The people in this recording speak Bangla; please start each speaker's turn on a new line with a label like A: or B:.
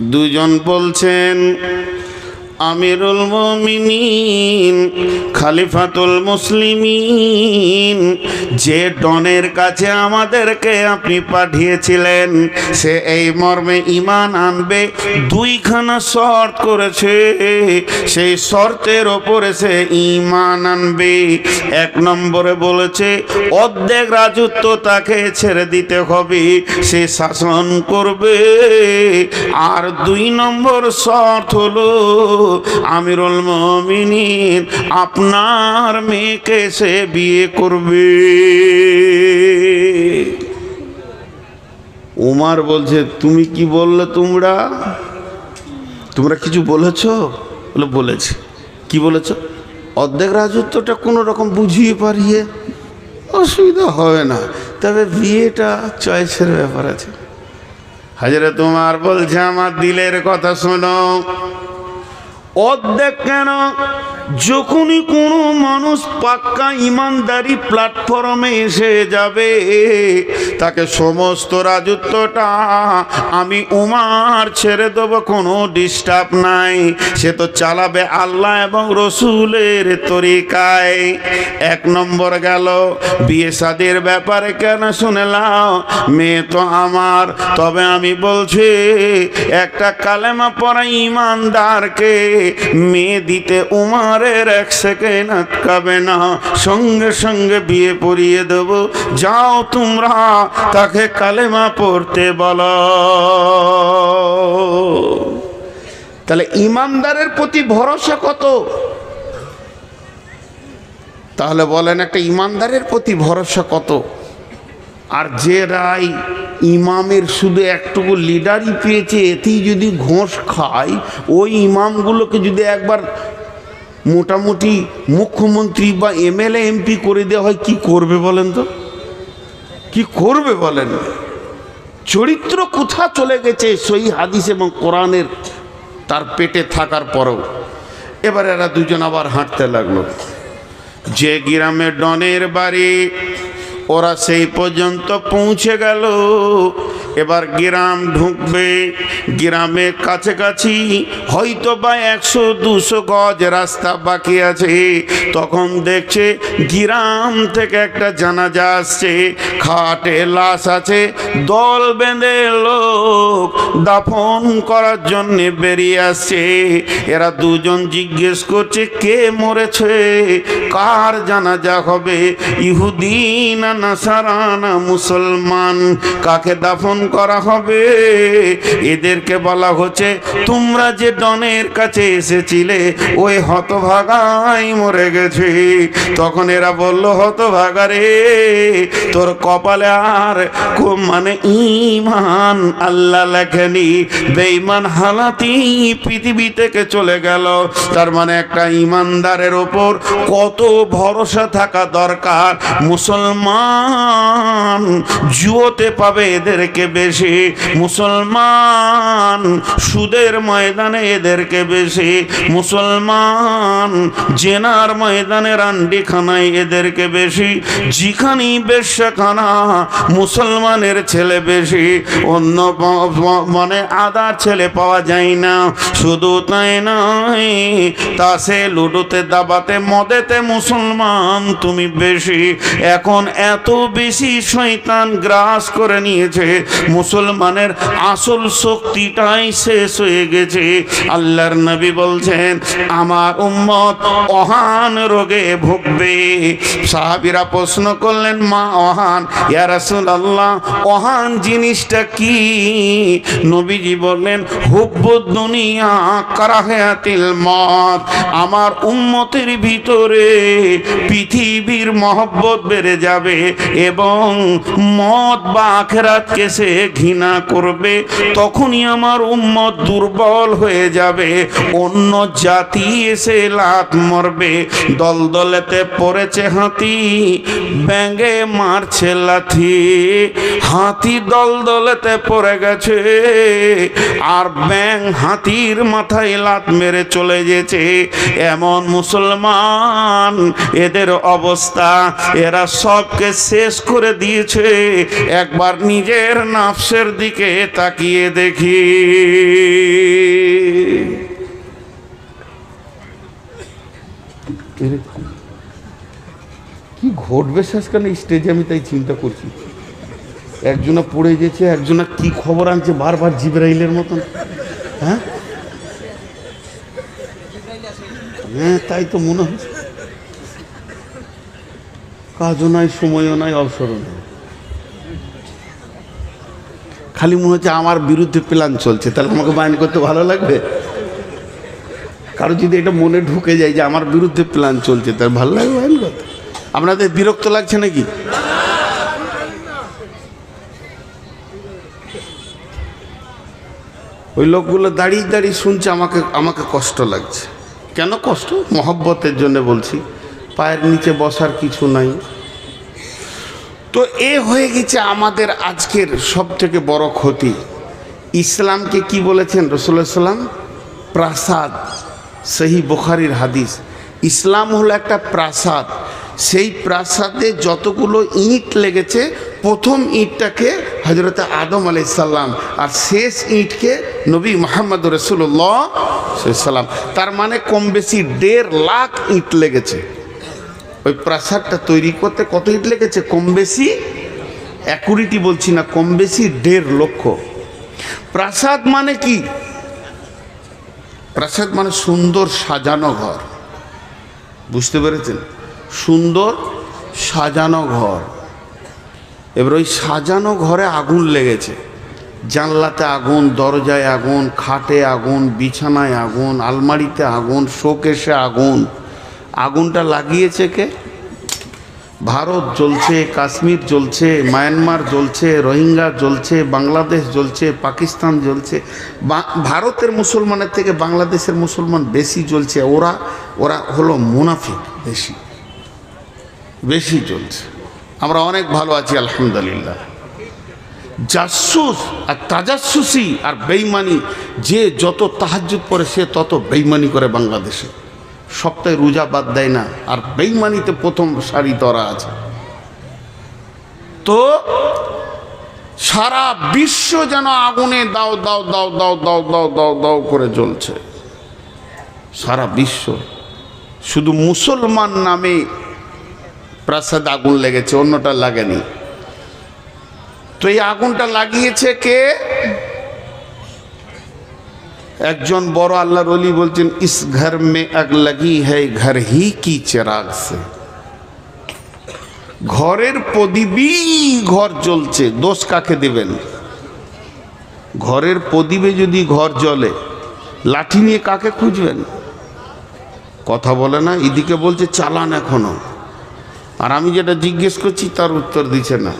A: দুজন বলছেন আমিরুল মমিনিন, খালিফাতুল মুসলিমিন। যে ডনের কাছে আমাদেরকে আপনি পাঠিয়েছিলেন, সে এই মর্মে ইমান আনবে, দুইখানা শর্ত করেছে। সেই শর্তের ওপরে সে ইমান আনবে। এক নম্বরে বলেছে, অর্ধেক রাজত্ব তাকে ছেড়ে দিতে হবে, সে শাসন করবে। আর দুই নম্বর শর্ত হলো আমিরুল মমিনিন, আপনার মেয়েকে সে বিয়ে করবে। উমার বলছে, তুমি কি বললে তোমরা? তোমরা কিছু বলেছ? বলে, বলেছি। কি বলেছ? অর্ধেক রাজত্বটা কোনো রকম বুঝিয়ে পারিয়ে অসুবিধা হবে না। তবে বিয়েটা চয়েসের ব্যাপার আছে। হাজারে তোমার বলছে, আমার দিলের কথা শোনো। অর্ধেক কেন? যখনই কোনো মানুষ পাক্কা ইমানদারি প্ল্যাটফর্মে এসে যাবে, তাকে সমস্ত রাজত্বটা আমি উমার ছেড়ে দেবো, কোনো ডিস্টার্ব নাই। সে তো চালাবে আল্লাহ এবং রসুলের তরিকায়। এক নম্বর গেল, বিয়ে শাদির ব্যাপারে কেন শুনেলাম মেয়ে তো আমার। তবে আমি বলছি, একটা কালেমা পড়া ইমানদারকে মেয়ে দিতে উমারের এক সেকেন্ড আটকাবে না। সঙ্গে সঙ্গে বিয়ে পড়িয়ে দেব। যাও তোমরা, তাকে কালেমা পড়তে বলো। তাহলে ইমানদারের প্রতি ভরসা কত? তাহলে বলেন একটা ইমানদারের প্রতি ভরসা কত? আর যে রায় ইমামের শুধু একটুকু লিডারই পেয়েছে, এতেই যদি ঘোষ খায়, ওই ইমামগুলোকে যদি একবার মোটামুটি মুখ্যমন্ত্রী বা এমএলএ, এমপি করে দেওয়া হয়, কি করবে বলেন তো? কি করবে বলেন? চরিত্র কোথা চলে গেছে সই হাদিস এবং কোরআনের তার পেটে থাকার পরেও? এবার এরা দুজন আবার হাঁটতে লাগল। যে গ্রামে ডনের বাড়ি, ওরা সেই পর্যন্ত পৌঁছে গেল। এবার গ্রাম ঢুকবে, গ্রামে কাছাকাছি হয়তো বা একশো, দুশো গজ রাস্তা বাকি আছে। তখন দেখছে গ্রাম থেকে একটা জানাজা আসছে, খাটে লাশ আছে, দল বেঁধে লোক দাফন করার জন্যে বেরিয়ে আসছে। এরা দুজন জিজ্ঞেস করছে, কে মরেছে? কার জানাজা হবে? ইহুদি না নাসারানা মুসলমান? কাকে দাফন করা হবে। এদেরকে বলা হচ্ছে, তোমরা যে ডনের কাছে এসেছিলে, ওই হতভাগাই মরে গেছে। তখন এরা বলল, হতভাগা রে, তোর কপালে আর মানে ইমান আল্লাহ লেখেনি। বেঈমান হালাতি পৃথিবী থেকে চলে গেল। তার মানে একটা ইমানদারের ওপর কত ভরসা থাকা দরকার। মুসলমান জুয়োতে পাবে এদেরকে বেশি। মুসলমান সুদের ময়দানে এদেরকে বেশি। মুসলমান জেনার ময়দানে রান্ডিখানায় এদেরকে বেশি। যেখানে বেশাখানা মুসলমানের ছেলে বেশি। অন্য মানে আদার ছেলে পাওয়া যায় না। শুধু তাই নয়, তাসে, লুডোতে, দাবাতে, মদেতে মুসলমান তুমি বেশি। এখন এত বেশি শয়তান গ্রাস করে নিয়েছে মুসলমানের আসল শক্তিটাই শেষ হয়ে গেছে। আল্লাহর নবী বলছেন, আমার উম্মত অহান রোগে ভুগবে। সাহাবিরা প্রশ্ন করলেন, মা অহান? ইয়া রাসূলুল্লাহ, অহান জিনিসটা কি? নবীজি বললেন হুব্বুদ দুনিয়া কারাহাতিল মত। আমার উম্মতের ভিতরে পৃথিবীর মহব্বত বেড়ে যাবে এবং মদ বা আখেরাতকে সে ঘৃণা করবে, তখনই আমার উম্মত দুর্বল হয়ে যাবে। অন্য জাতি এসে লাত মরবে। দলদলেতে পড়েছে হাতি, ব্যাঙে মারছে লাথি। হাতি দলদলেতে পড়ে গেছে, আর ব্যাং হাতির মাথায় লাত মেরে চলে গেছে। এমন মুসলমান, এদের অবস্থা, এরা সবকে শেষ করে দিয়েছে। একবার নিজের নাফসের দিকে তাকিয়ে দেখি। কি ঘটবে শেষখানে স্টেজে আমি তাই চিন্তা করছি। একজনা পড়ে গেছে, একজনা কি খবর আনছে? বারবার জিবরাইলের মতন। হ্যাঁ? হ্যাঁ তাই তো মনে হচ্ছে। কাজও নাই, সময়ও নাই, অবসরও নাই। খালি মনে হচ্ছে আমার বিরুদ্ধে প্ল্যান চলছে। তাহলে আমাকে বায়ন করতে ভালো লাগবে? কারও যদি এটা মনে ঢুকে যায় যে আমার বিরুদ্ধে প্ল্যান চলছে তার ভালো লাগবে বায়ন করতে? আপনাদের বিরক্ত লাগছে নাকি? ওই লোকগুলো দাঁড়িয়ে দাঁড়িয়ে শুনছে, আমাকে আমাকে কষ্ট লাগছে। কেন কষ্ট? মহব্বতের জন্য বলছি। পায়ের নিচে বসার কিছু নাই। তো এ হয়ে গেছে আমাদের আজকের সব থেকে বড় ক্ষতি। ইসলামকে কি বলেছেন রসুল্লাহ সাল্লাম প্রাসাদ। সেই বুখারির হাদিস। ইসলাম হলো একটা প্রাসাদ। সেই প্রাসাদে যতগুলো ইট লেগেছে, প্রথম ইটটাকে হজরত আদম আলাইসাল্লাম আর শেষ ইটকে নবী মোহাম্মদ রসুল্লাহ সাল্লাম তার মানে কম বেশি দেড় লাখ ইট লেগেছে। ওই প্রাসাদটা তৈরি করতে কত ইট লেগেছে? কম বেশি? অ্যাকুরিটি বলছি না, কম বেশি দেড় লক্ষ। প্রাসাদ মানে কি? প্রাসাদ মানে সুন্দর সাজানো ঘর। বুঝতে পেরেছেন? সুন্দর সাজানো ঘর। এবার ওই সাজানো ঘরে আগুন লেগেছে। জানলাতে আগুন, দরজায় আগুন, খাটে আগুন, বিছানায় আগুন, আলমারিতে আগুন শোকেশে আগুন। আগুনটা লাগিয়েছে কে? ভারত জ্বলছে, কাশ্মীর জ্বলছে, মায়ানমার জ্বলছে, রোহিঙ্গা জ্বলছে, বাংলাদেশ জ্বলছে, পাকিস্তান জ্বলছে। ভারতের মুসলমানের থেকে বাংলাদেশের মুসলমান বেশি জ্বলছে। ওরা ওরা হলো মুনাফিক বেশি। বেশি চলছে আমরা অনেক ভালো আছি, আলহামদুলিল্লাহ। জাসুস আর তাজাসুসি আর বেইমানি, যে যত তাহাজ্জুদ পড়ে সে তত বেইমানি করে বাংলাদেশে। সপ্তাহে রোজা বাদ দেয় না, আর বেইমানিতে প্রথম সারি তরা আছে। তো সারা বিশ্ব যেন আগুনে দাও দাও দাও দাও দাও দাও দাও দাও করে জ্বলছে। সারা বিশ্ব। শুধু মুসলমান নামে প্রাসাদ আগুন লেগেছে, অন্যটা লাগেনি। তো এই আগুনটা লাগিয়েছে কে? একজন বড় আল্লাহর অলি বলছেন, ইস ঘর মে আগ লাগি হ্যায় ঘর হি কি চেরাগ সে? ঘরের প্রদীপই ঘর জ্বলছে, দোষ কাকে দেবেন? ঘরের প্রদীপে যদি ঘর জ্বলে, লাঠি নিয়ে কাকে খুঁজবেন? কথা বলে না, এদিকে বলছে, চালান এখনও। আর আমি যেটা জিজ্ঞেস করছি, তার উত্তর দিচ্ছে না।